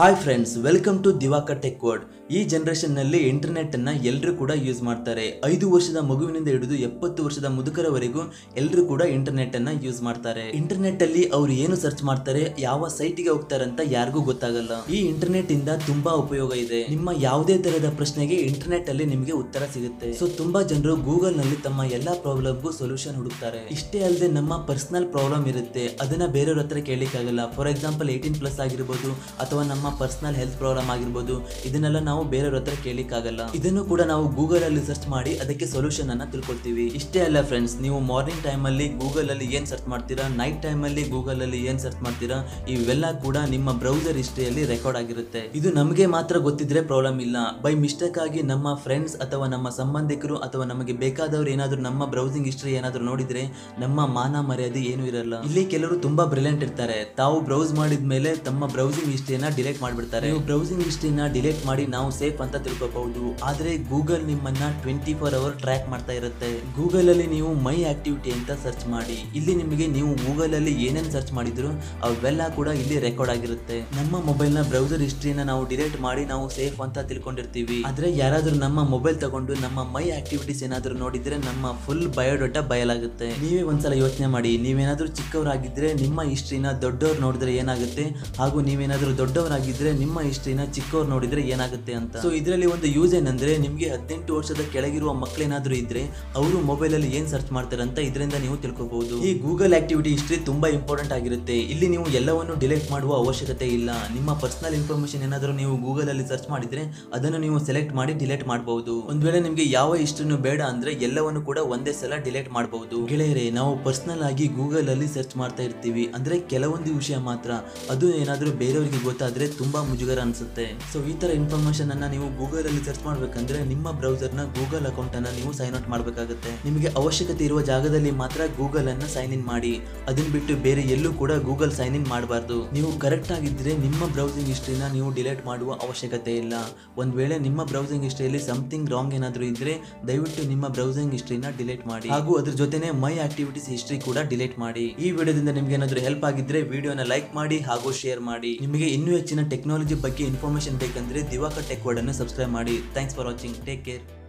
Hi friends welcome to Diwakar tech world ಈ ಜನರೇಷನ್ನಲ್ಲಿ internet ಅನ್ನ ಎಲ್ಲರೂ ಕೂಡ ಯೂಸ್ ಮಾಡ್ತಾರೆ. ಐದು ವರ್ಷದ ಮಗುವಿನಿಂದ ಹಿಡಿದು ಎಪ್ಪತ್ತು ವರ್ಷದ ಮುದುಕರವರೆಗೂ ಎಲ್ಲರೂ ಕೂಡ ಇಂಟರ್ನೆಟ್ ಅನ್ನ ಯೂಸ್ ಮಾಡ್ತಾರೆ. ಇಂಟರ್ನೆಟ್ ಅಲ್ಲಿ ಅವ್ರು ಏನು ಸರ್ಚ್ ಮಾಡ್ತಾರೆ, ಯಾವ ಸೈಟ್ಗೆ ಹೋಗ್ತಾರೆ ಅಂತ ಯಾರಿಗೂ ಗೊತ್ತಾಗಲ್ಲ. ಈ ಇಂಟರ್ನೆಟ್ ಇಂದ ತುಂಬಾ ಉಪಯೋಗ ಇದೆ. ನಿಮ್ಮ ಯಾವುದೇ ತರಹದ ಪ್ರಶ್ನೆಗೆ ಇಂಟರ್ನೆಟ್ ಅಲ್ಲಿ ನಿಮಗೆ ಉತ್ತರ ಸಿಗುತ್ತೆ. ಸೊ ತುಂಬಾ ಜನರು ಗೂಗಲ್ನಲ್ಲಿ ತಮ್ಮ ಎಲ್ಲಾ ಪ್ರಾಬ್ಲಮ್ಗೂ ಸೊಲ್ಯೂಷನ್ ಹುಡುಕ್ತಾರೆ. ಇಷ್ಟೇ ಅಲ್ಲದೆ ನಮ್ಮ ಪರ್ಸನಲ್ ಪ್ರಾಬ್ಲಮ್ ಇರುತ್ತೆ. ಅದನ್ನ ಬೇರೆಯವ್ರ ಹತ್ರ ಕೇಳಲಿಕ್ಕಾಗಲ್ಲ ಫಾರ್ ಎಕ್ಸಾಂಪಲ್ ಏಯ್ಟೀನ್ ಪ್ಲಸ್ ಆಗಿರ್ಬೋದು, ಅಥವಾ ನಮ್ಮ ಪರ್ಸನಲ್ ಹೆಲ್ತ್ ಪ್ರಾಬ್ಲಮ್ ಆಗಿರ್ಬೋದು, ಇದನ್ನೆಲ್ಲ ನಾವು ಬೇರೆಯವ್ರ ಹತ್ರ ಕೇಳಲಿಕ್ಕಾಗಲ್ಲ ಇದನ್ನು ಕೂಡ ನಾವು ಗೂಗಲ್ ಅಲ್ಲಿ ಸರ್ಚ್ ಮಾಡಿ ಅದಕ್ಕೆ ಸೊಲ್ಯೂಷನ್ ಅನ್ನ ತಿಳ್ಕೊಳ್ತೀವಿ. ಇಷ್ಟೇ ಅಲ್ಲ ಫ್ರೆಂಡ್ಸ್ ನೀವು ಮಾರ್ನಿಂಗ್ ಟೈಮ್ ಅಲ್ಲಿ ಗೂಗಲ್ ಅಲ್ಲಿ ಏನ್ ಸರ್ಚ್ ಮಾಡ್ತೀರಾ ನೈಟ್ ಟೈಮ್ ಅಲ್ಲಿ ಗೂಗಲ್ ಅಲ್ಲಿ ಏನ್ ಸರ್ಚ್ ಮಾಡ್ತೀರಾ, ಇವೆಲ್ಲ ಕೂಡ ನಿಮ್ಮ ಬ್ರೌಸರ್ ಹಿಸ್ಟ್ರಿಯಲ್ಲಿ ರೆಕಾರ್ಡ್ ಆಗಿರುತ್ತೆ. ಇದು ನಮಗೆ ಮಾತ್ರ ಗೊತ್ತಿದ್ರೆ ಪ್ರಾಬ್ಲಮ್ ಇಲ್ಲ. ಬೈ ಮಿಸ್ಟೇಕ್ ಆಗಿ ನಮ್ಮ ಫ್ರೆಂಡ್ಸ್ ಅಥವಾ ನಮ್ಮ ಸಂಬಂಧಿಕರು ಅಥವಾ ನಮಗೆ ಬೇಕಾದವರು ಏನಾದರೂ ನಮ್ಮ ಬ್ರೌಸಿಂಗ್ ಹಿಸ್ಟ್ರಿ ಏನಾದರೂ ನೋಡಿದ್ರೆ ನಮ್ಮ ಮಾನ ಮರ್ಯಾದೆ ಏನು ಇರಲ್ಲ. ಇಲ್ಲಿ ಕೆಲವರು ತುಂಬಾ ಬ್ರಿಲಿಯಂಟ್ ಇರ್ತಾರೆ. ತಾವು ಬ್ರೌಸ್ ಮಾಡಿದ ಮೇಲೆ ತಮ್ಮ ಬ್ರೌಸಿಂಗ್ ಹಿಸ್ಟ್ರಿಯನ್ನ ಡಿಲೀಟ್ ಮಾಡ್ಬಿಡ್ತಾರೆ. ನೀವು ಬ್ರೌಸಿಂಗ್ ಹಿಸ್ಟ್ರಿನ ಡಿಲೀಟ್ ಮಾಡಿ ನಾವು ಸೇಫ್ ಅಂತ ತಿಳ್ಕೋಬಹುದು. ಆದ್ರೆ ಗೂಗಲ್ ನಿಮ್ಮನ್ನ ಟ್ವೆಂಟಿ ಫೋರ್ ಅವರ್ ಟ್ರ್ಯಾಕ್ ಮಾಡ್ತಾ ಇರುತ್ತೆ. ಗೂಗಲ್ ಅಲ್ಲಿ ನೀವು ಮೈ ಆಕ್ಟಿವಿಟಿ ಅಂತ ಸರ್ಚ್ ಮಾಡಿ. ಇಲ್ಲಿ ನಿಮಗೆ ನೀವು ಗೂಗಲ್ ಅಲ್ಲಿ ಏನೇನ್ ಸರ್ಚ್ ಮಾಡಿದ್ರು ಅವೆಲ್ಲ ಕೂಡ ಇಲ್ಲಿ ರೆಕಾರ್ಡ್ ಆಗಿರುತ್ತೆ. ನಮ್ಮ ಮೊಬೈಲ್ನ ಬ್ರೌಸರ್ ಹಿಸ್ಟ್ರಿನ ನಾವು ಡಿಲೀಟ್ ಮಾಡಿ ನಾವು ಸೇಫ್ ಅಂತ ತಿಳ್ಕೊಂಡಿರ್ತೀವಿ. ಆದ್ರೆ ಯಾರಾದ್ರೂ ನಮ್ಮ ಮೊಬೈಲ್ ತಗೊಂಡು ನಮ್ಮ ಮೈ ಆಕ್ಟಿವಿಟೀಸ್ ಏನಾದ್ರೂ ನೋಡಿದ್ರೆ ನಮ್ಮ ಫುಲ್ ಬಯೋಡಾಟಾ ಬಯಲಾಗುತ್ತೆ. ನೀವೇ ಒಂದ್ಸಲ ಯೋಚನೆ ಮಾಡಿ. ನೀವೇನಾದ್ರೂ ಚಿಕ್ಕವರಾಗಿದ್ರೆ ನಿಮ್ಮ ಹಿಸ್ಟ್ರಿನ ದೊಡ್ಡವ್ರು ನೋಡಿದ್ರೆ ಏನಾಗುತ್ತೆ? ಹಾಗೂ ನೀವೇನಾದ್ರೂ ದೊಡ್ಡವರಾಗಿದ್ರೆ ನಿಮ್ಮ ಹಿಸ್ಟ್ರಿನ ಚಿಕ್ಕವ್ರು ನೋಡಿದ್ರೆ ಏನಾಗುತ್ತೆ ಅಂತ. ಸೊ ಇದರಲ್ಲಿ ಒಂದು ಯೂಸ್ ಏನಂದ್ರೆ ನಿಮಗೆ ಹದಿನೆಂಟು ವರ್ಷದ ಕೆಳಗಿರುವ ಮಕ್ಕಳೇನಾದ್ರೂ ಇದ್ರೆ ಅವರು ಮೊಬೈಲ್ ಅಲ್ಲಿ ಏನ್ ಸರ್ಚ್ ಮಾಡ್ತಾರೆ ಅಂತ ಇದರಿಂದ ನೀವು ತಿಳ್ಕೊಬಹುದು ಈ ಗೂಗಲ್ ಆಕ್ಟಿವಿಟಿ ಹಿಸ್ಟ್ರಿ ತುಂಬಾ ಇಂಪಾರ್ಟೆಂಟ್ ಆಗಿರುತ್ತೆ. ಇಲ್ಲಿ ನೀವು ಎಲ್ಲವನ್ನು ಡಿಲೀಟ್ ಮಾಡುವ ಅವಶ್ಯಕತೆ ಇಲ್ಲ. ನಿಮ್ಮ ಪರ್ಸನಲ್ ಇನ್ಫಾರ್ಮೇಶನ್ ಏನಾದರೂ ನೀವು ಗೂಗಲ್ ಅಲ್ಲಿ ಸರ್ಚ್ ಮಾಡಿದ್ರೆ ಅದನ್ನು ನೀವು ಸೆಲೆಕ್ಟ್ ಮಾಡಿ ಡಿಲೀಟ್ ಮಾಡಬಹುದು ಒಂದ್ ವೇಳೆ ನಿಮ್ಗೆ ಯಾವ ಹಿಸ್ಟ್ರಿನೂ ಬೇಡ ಅಂದ್ರೆ ಎಲ್ಲವನ್ನು ಕೂಡ ಒಂದೇ ಸಲ ಡಿಲೀಟ್ ಮಾಡಬಹುದು ಗೆಳೆಯರೆ, ನಾವು ಪರ್ಸನಲ್ ಆಗಿ ಗೂಗಲ್ ಅಲ್ಲಿ ಸರ್ಚ್ ಮಾಡ್ತಾ ಇರ್ತೀವಿ. ಅಂದ್ರೆ ಕೆಲವೊಂದು ವಿಷಯ ಮಾತ್ರ. ಅದು ಏನಾದರೂ ಬೇರೆಯವರಿಗೆ ಗೊತ್ತಾದ್ರೆ ತುಂಬಾ ಮುಜುಗರ ಅನ್ಸುತ್ತೆ. ಸೊ ಈ ತರ ಇನ್ಫಾರ್ಮೇಶನ್ ಅನ್ನ ನೀವು ಗೂಗಲ್ ಅಲ್ಲಿ ಸರ್ಚ್ ಮಾಡ್ಬೇಕಂದ್ರೆ ನಿಮ್ಮ ಬ್ರೌಸರ್ನ ಗೂಗಲ್ ಅಕೌಂಟ್ ಅನ್ನ ನೀವು ಸೈನ್ ಔಟ್ ಮಾಡಬೇಕಾಗುತ್ತೆ. ನಿಮಗೆ ಅವಶ್ಯಕತೆ ಇರುವ ಜಾಗದಲ್ಲಿ ಮಾತ್ರ ಗೂಗಲ್ ಅನ್ನ ಸೈನ್ ಇನ್ ಮಾಡಿ. ಅದನ್ನ ಬಿಟ್ಟು ಬೇರೆ ಎಲ್ಲೂ ಕೂಡ ಗೂಗಲ್ ಸೈನ್ ಇನ್ ಮಾಡಬಾರ್ದು. ನೀವು ಕರೆಕ್ಟ್ ಆಗಿದ್ರೆ ನಿಮ್ಮ ಬ್ರೌಸಿಂಗ್ ಹಿಸ್ಟ್ರಿನ ನೀವು ಡಿಲೀಟ್ ಮಾಡುವ ಅವಶ್ಯಕತೆ ಇಲ್ಲ. ಒಂದ್ ವೇಳೆ ನಿಮ್ಮ ಬ್ರೌಸಿಂಗ್ ಹಿಸ್ಟ್ರಿಯಲ್ಲಿ ಸಮಥಿಂಗ್ ರಾಂಗ್ ಏನಾದರೂ ಇದ್ರೆ, ದಯವಿಟ್ಟು ನಿಮ್ಮ ಬ್ರೌಸಿಂಗ್ ಹಿಸ್ಟ್ರಿನ ಡಿಲೀಟ್ ಮಾಡಿ. ಹಾಗೂ ಅದ್ರ ಜೊತೆನೆ ಮೈ ಆಕ್ಟಿವಿಟೀಸ್ ಹಿಸ್ಟ್ರಿ ಕೂಡ ಡಿಲೀಟ್ ಮಾಡಿ. ಈ ವಿಡಿಯೋದಿಂದ ನಿಮ್ಗೆ ಏನಾದರೂ ಹೆಲ್ಪ್ ಆಗಿದ್ರೆ, ವಿಡಿಯೋನ ಲೈಕ್ ಮಾಡಿ ಹಾಗೂ ಶೇರ್ ಮಾಡಿ. ನಿಮಗೆ ಇನ್ನೂ ಹೆಚ್ಚಿನ ಟೆಕ್ನಾಲಜಿ ಬಗ್ಗೆ ಇನ್ಫಾರ್ಮೇಷನ್ ಬೇಕಂದ್ರೆ ದಿವಾಕರ್ ಟೆಕ್ ವರ್ಡ್ ಅನ್ನು ಸಬ್ಸ್ಕ್ರೈಬ್ ಮಾಡಿ. Thanks for watching take care